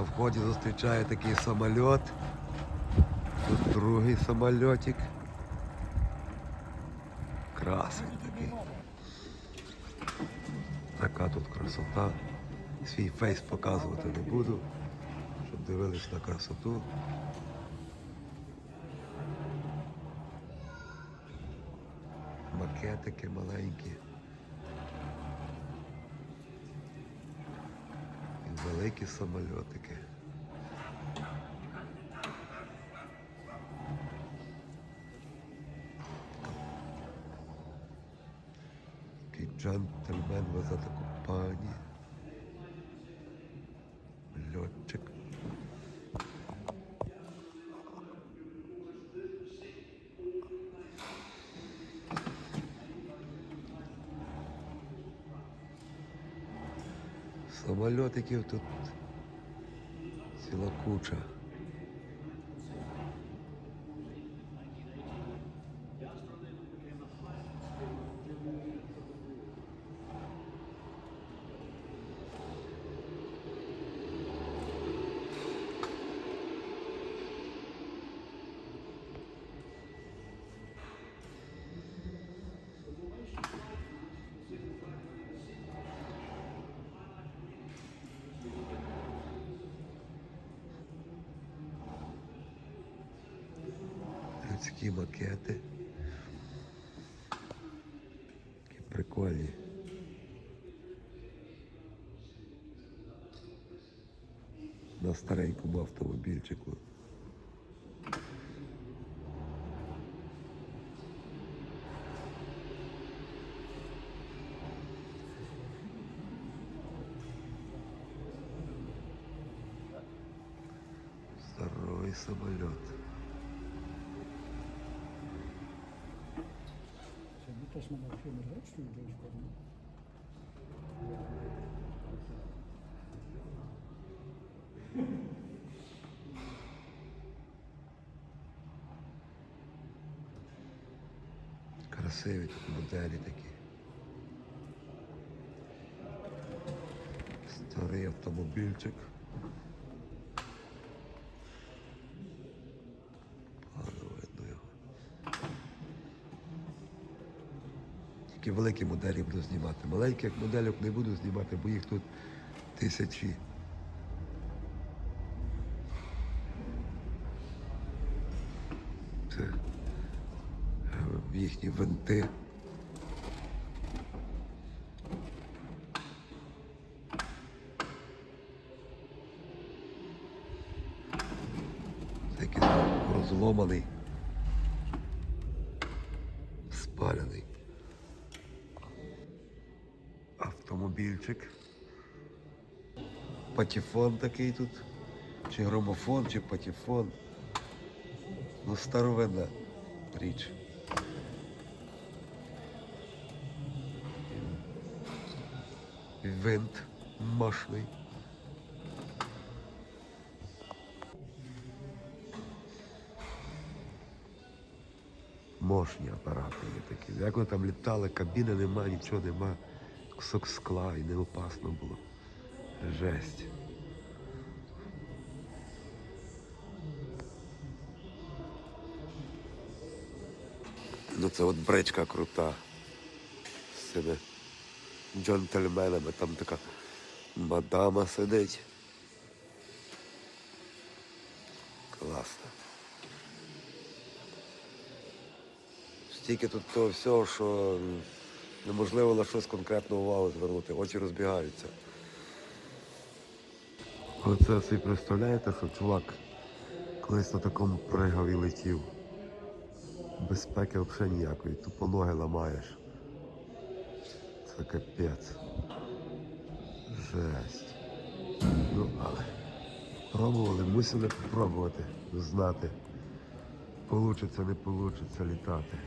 На вході зустрічає такий самольот. Тут другий самольотик. Красень такий. Така тут красота. Свій фейс показувати не буду, щоб дивились на красоту. Макетики маленькі. І великі самольотики. Такий джентльмен везе таку пані. Самольотиків тут ціла куча. Людські макети. Такі прикольні. На старенькому автомобільчику. Здоровий самоліт. Sen bir taşıma bakıyorum. Hepsini göstereyim. Красиві тут моделі такі. Старий автомобільчик. Тільки великі моделі буду знімати. Маленьких модельок не буду знімати, бо їх тут тисячі. Це е, їхні винти. Такий розломаний, спалений. Автомобільчик. Патефон такий тут. Чи грамофон, чи патефон. Ну, старовинна річ. Винт мощний. Мощні апарати є такі. Як вони там літали, кабіни нема, нічого нема. Кусок скла і не опасно було. Жесть. Ну це от бричка крута. З цими джентльменами. Там така мадама сидить. Класно. Стільки тут того всього, що неможливо на щось конкретну увагу звернути. Очі розбігаються. Оце собі представляєте, що чувак колись на такому пригав і летів. Безпеки взагалі ніякої, тупо ноги ламаєш. Це капець. Жесть. Ну, але пробували, мусили спробувати, знати. Получиться, не получиться літати.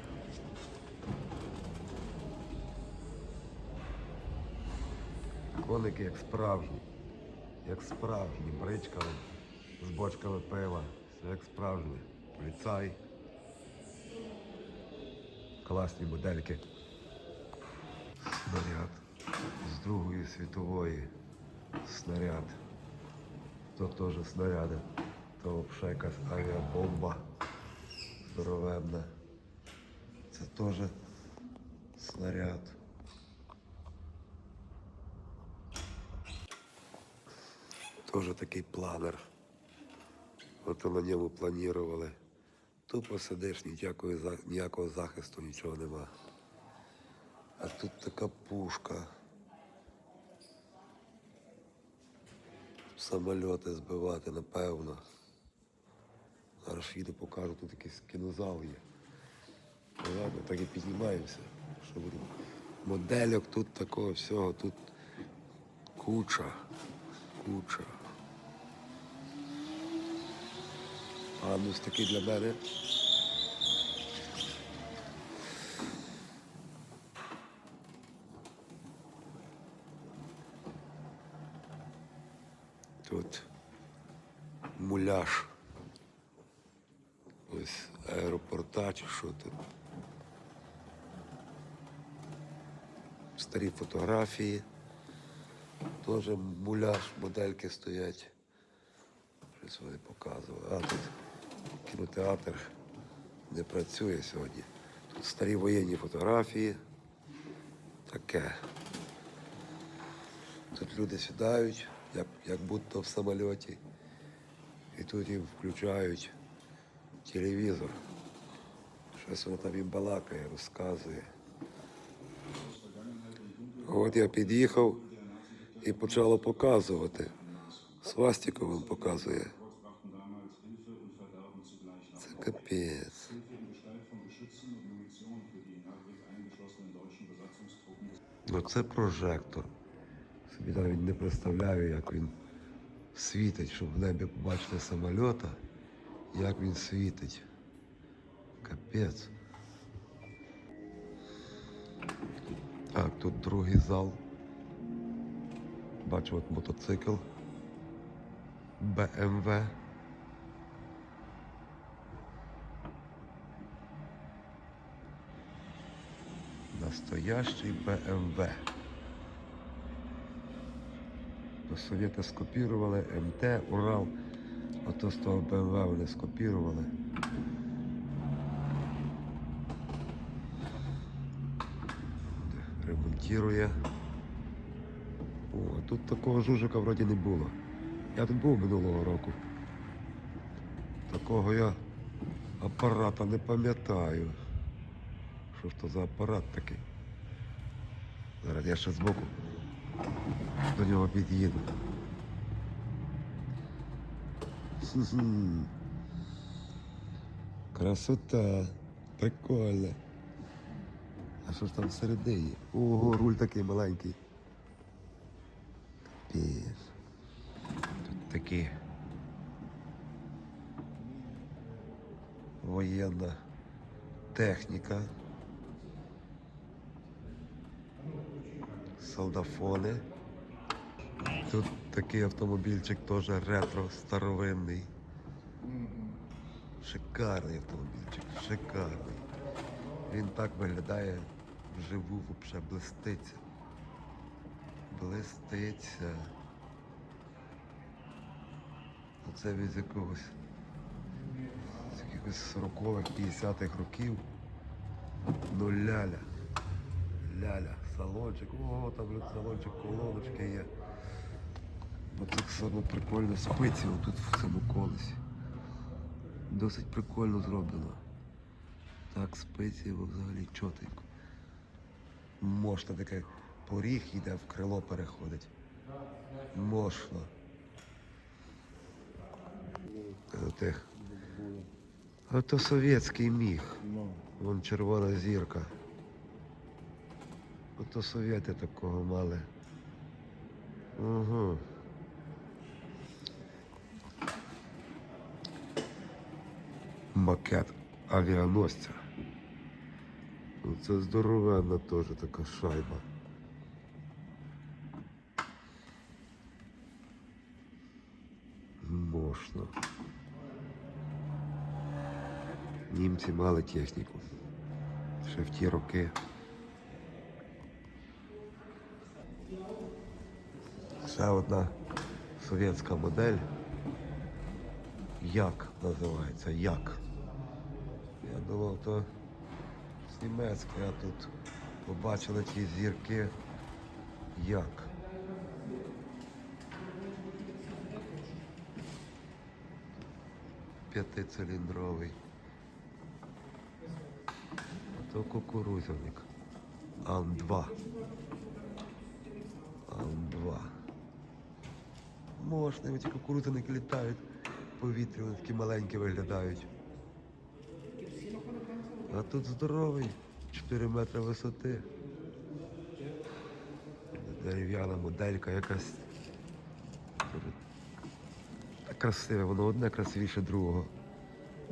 Коники як справжні, як справжні, бричками, з бочками пива, все як справжні. Поліцай. Класні модельки. Снаряд з Другої світової. Снаряд. То теж снаряди. То взагалі якась авіабомба здоровенна. Це теж снаряд. Теж такий планер. От на ньому планували. Тупо сидиш, ніякого, ніякого захисту, нічого нема. А тут така пушка. Самольоти збивати, напевно. Зараз їду покажу, тут якийсь кінозал є. Ну, Ладно, так і піднімаємося. Що? Модельок тут такого всього, тут куча. Куча. Пандус такий для мене. Тут муляж. Ось аеропорта чи що тут. Старі фотографії. Теж муляж, модельки стоять. Щось вони показували. А тут кінотеатр не працює сьогодні. Тут старі воєнні фотографії. Таке. Тут люди сідають, як, як будто в самольоті. І тут їм включають телевізор. Щось воно там їм балакає, розказує. От я під'їхав і почало показувати. Свастику він показує. Це капець. Ну це прожектор. Собі навіть не представляю, як він світить, щоб в небі побачити самольота, як він світить. Капець. Так, тут другий зал. Бачу от мотоцикл. БМВ. Настоящий БМВ. То совєти скопірували, МТ, Урал. А то з того БМВ вони скопірували. Ремонтує. О, тут такого жужика вроді не було. Я тут був минулого року. Такого я апарата не пам'ятаю. Що ж то за апарат такий? Зараз я ще збоку до нього під'їду. Красота. Прикольно. А що ж там всередині? Ого, руль такий маленький. Капець. Тут такі воєнна техніка. Солдафони. Тут такий автомобільчик теж ретро старовинний. Шикарний автомобільчик, шикарний. Він так виглядає вживу, взагалі блиститься. Блиститься. Оце від якогось з якихось 40-х, 50-х років. Ну ляля. Ляля, салончик, о, там блін, салончик, колоночки є. Бо тут саме прикольно спиці отут в цьому колесі. Досить прикольно зроблено. Так, спиці взагалі чотенько. Можна таке поріг йде в крило переходить. Можна. Е, Тих. А то совєтський міг. Вон червона зірка. Ото совєти такого мали. Угу. Макет авіаносця. Ну, Це здоровенна теж така шайба. Можна. Німці мали техніку. Ще в ті роки. Ще одна совєтська модель. Як називається? Як? Я думав, то з німецької, а тут побачили ті зірки. Як? П'ятициліндровий. А то кукурузяник. Ан-2. Ан-2. Можна, ці кукурудзяники літають повітрі, вони такі маленькі виглядають. А тут здоровий, 4 метри висоти. Дерев'яна моделька якась. Красиве, воно одне красивіше другого.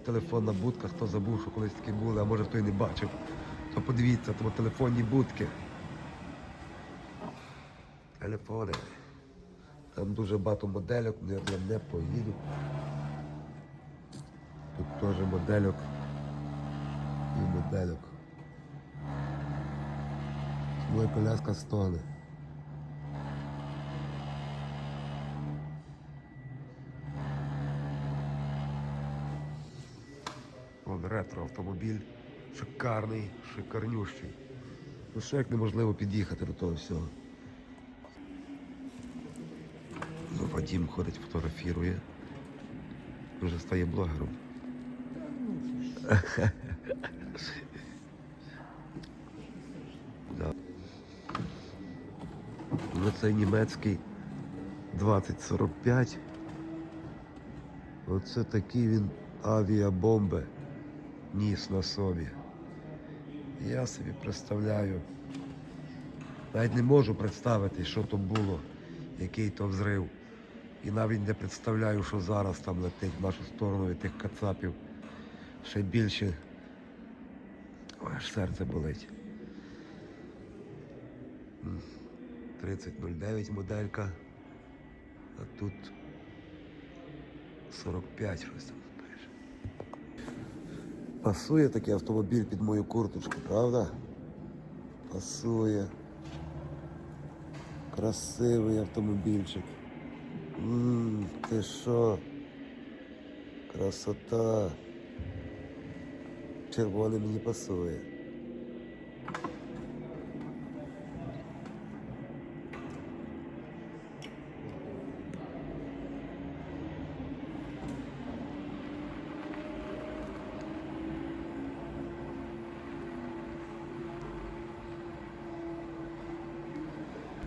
Телефонна будка, хто забув, що колись такі були, а може хто і не бачив, то подивіться, тому телефонні будки. Телефони. Там дуже багато модельок, але я не поїду. Тут теж модельок і модельок. Моя коляска стоне. Вон ретро автомобіль. Шикарний, шикарнющий. Ну що як неможливо під'їхати до того всього. Вадім ходить, фотографірує. Вже стає блогером. Да. Ну, це німецький 2045. Оце такий він авіабомби ніс на собі. Я собі представляю. Навіть не можу представити, що то було, який то взрив. І навіть не представляю, що зараз там летить в нашу сторону від тих кацапів. Ще більше. Ой, аж серце болить. М. 3009 моделька. А тут 45 щось там пише. Пасує такий автомобіль під мою курточку, правда? Пасує. Красивий автомобільчик. Ммм, ти що? Красота. Червоний мені пасує.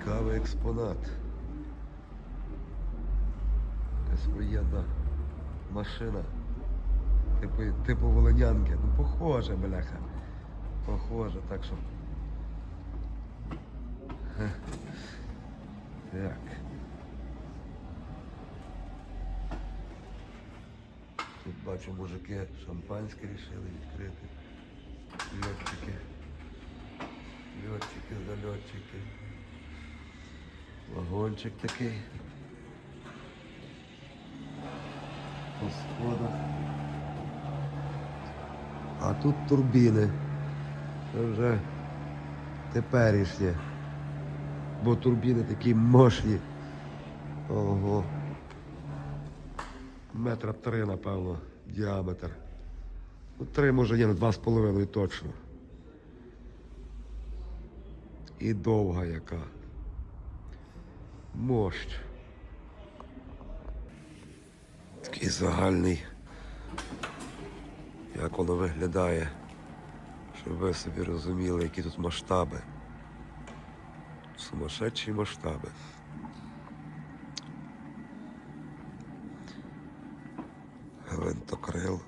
Цікавий експонат. Якась воєнна машина. Типу, типу волинянки. Ну похоже, бляха. Похоже, так що. Так. Тут бачу, мужики шампанське рішили відкрити. Льотчики. Льотчики, зальотчики. Вагончик такий. По сходах. А тут турбіни. Це вже теперішнє. Бо турбіни такі мощні. Ого. Метра три, напевно, діаметр. Ну, три, може, є, ну, два з половиною точно. І довга яка. Мощ. Такий загальний. Як воно виглядає, щоб ви собі розуміли, які тут масштаби. Сумасшедші масштаби. Гвинтокрил.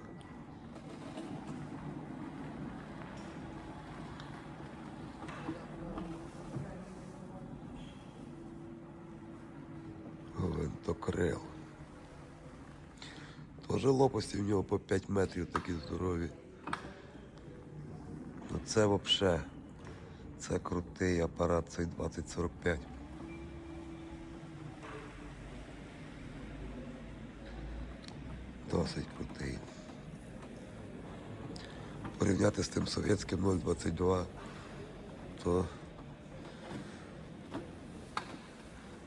Тоже лопасті в нього по 5 метрів такі здорові. Ну це взагалі. Це крутий апарат, цей 2045. Досить крутий. Порівняти з тим совєтським 022, то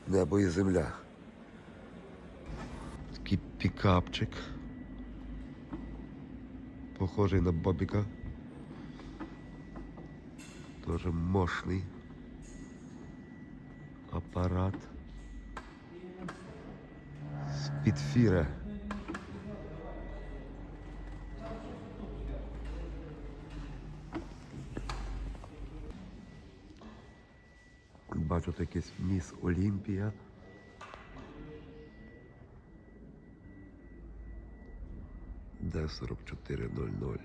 небо і земля. Такий пікапчик. Похожий на Бобіка. Тоже мощний апарат. Спідфіре. Бачу тут якийсь міс Олімпія. Д 4400.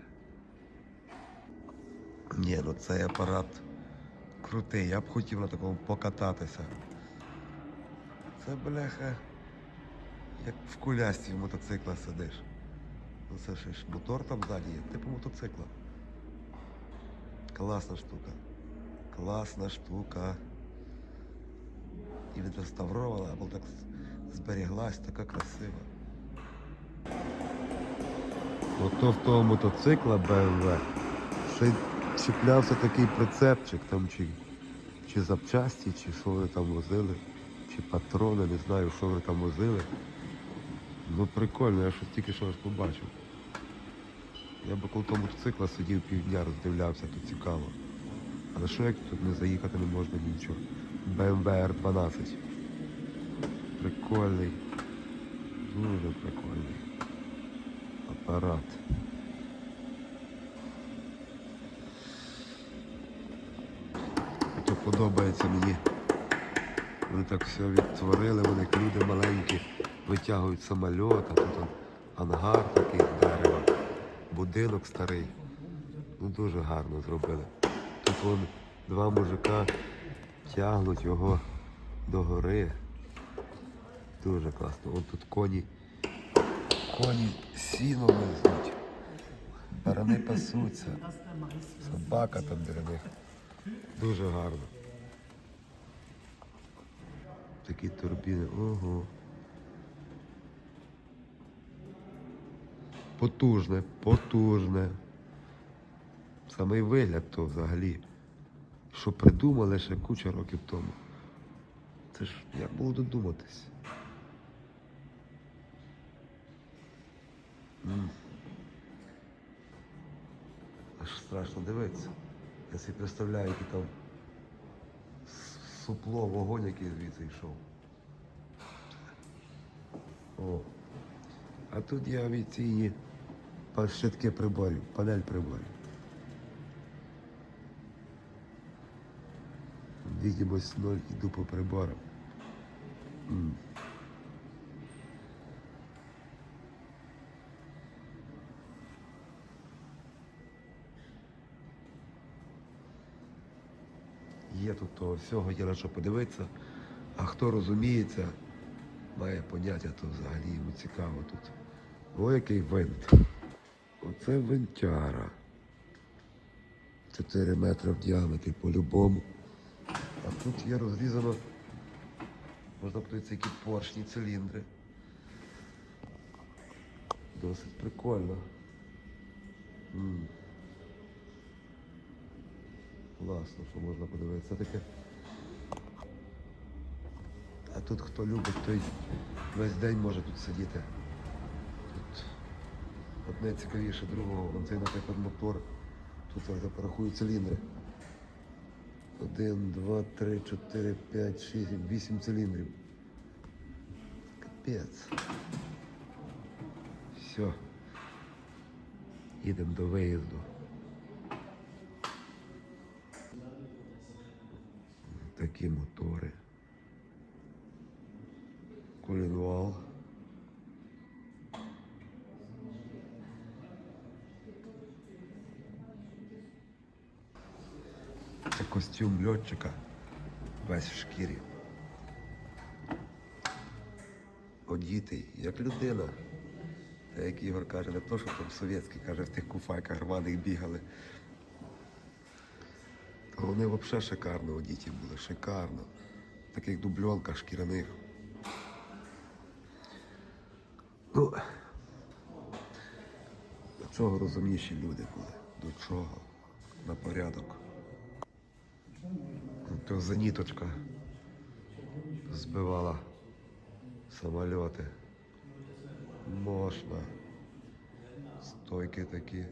Ні, ну цей апарат крутий. Я б хотів на такому покататися. Це бляха, як в кулясті мотоцикла сидиш. Ну це ж мотор там ззаді є, типу мотоцикла. Класна штука. Класна штука. І відреставрована, або так з- зберіглась, така красива. Ото в того мотоцикла BMW ще чіплявся такий прицепчик там чи, чи запчасті, чи що вони там возили, чи патрони, не знаю, що вони там возили. Ну прикольно, я щось тільки що аж побачив. Я б коло того мотоцикла сидів півдня, роздивлявся, то цікаво. Але що як тут не заїхати не можна нічого. BMW R12. Прикольний. Дуже прикольний. Апарат. То подобається мені. Вони так все відтворили, вони люди маленькі, витягують самоліт, а тут ангар такий з дерева, будинок старий. Ну дуже гарно зробили. Тут вон два мужика тягнуть його до гори. Дуже класно. Вон тут коні. Коні сіно везуть. Барани пасуться. Собака там біля них. Дуже гарно. Такі турбіни. Ого. Потужне, потужне. Самий вигляд то взагалі. Що придумали ще куча років тому. Це ж як було додуматись. Аж страшно дивитися. Я собі представляю, який там супло, вогонь, який звідси йшов. О. А тут є авіаційні па- щитки приборів, панель приборів. Відімось ноль іду по приборам. М. Є тут того всього, є на що подивитися. А хто розуміється, має поняття, то взагалі йому цікаво тут. О, який винт. Оце винтяра. 4 метри в діаметрі по-любому. А тут є розрізано, можна подивитися, які поршні циліндри. Досить прикольно. М. Класно, що можна подивитися таке. А тут хто любить, той весь день може тут сидіти. Тут одне цікавіше другого. Вон цей, наприклад, мотор. Тут я порахую циліндри. Один, два, три, чотири, п'ять, шість, вісім циліндрів. Капець. Все. Їдемо до виїзду. Такі мотори. Колінвал. Це костюм льотчика. Весь в шкірі. Одітий, як людина. Та як Ігор каже, не то, що там совєтський, каже, в тих куфайках рваних бігали. Вони взагалі шикарно одіті були, шикарно. Таких дубльонках шкіряних. Ну, до чого розумніші люди були? До чого? На порядок. То зеніточка збивала самольоти. Можна. Стойки такі.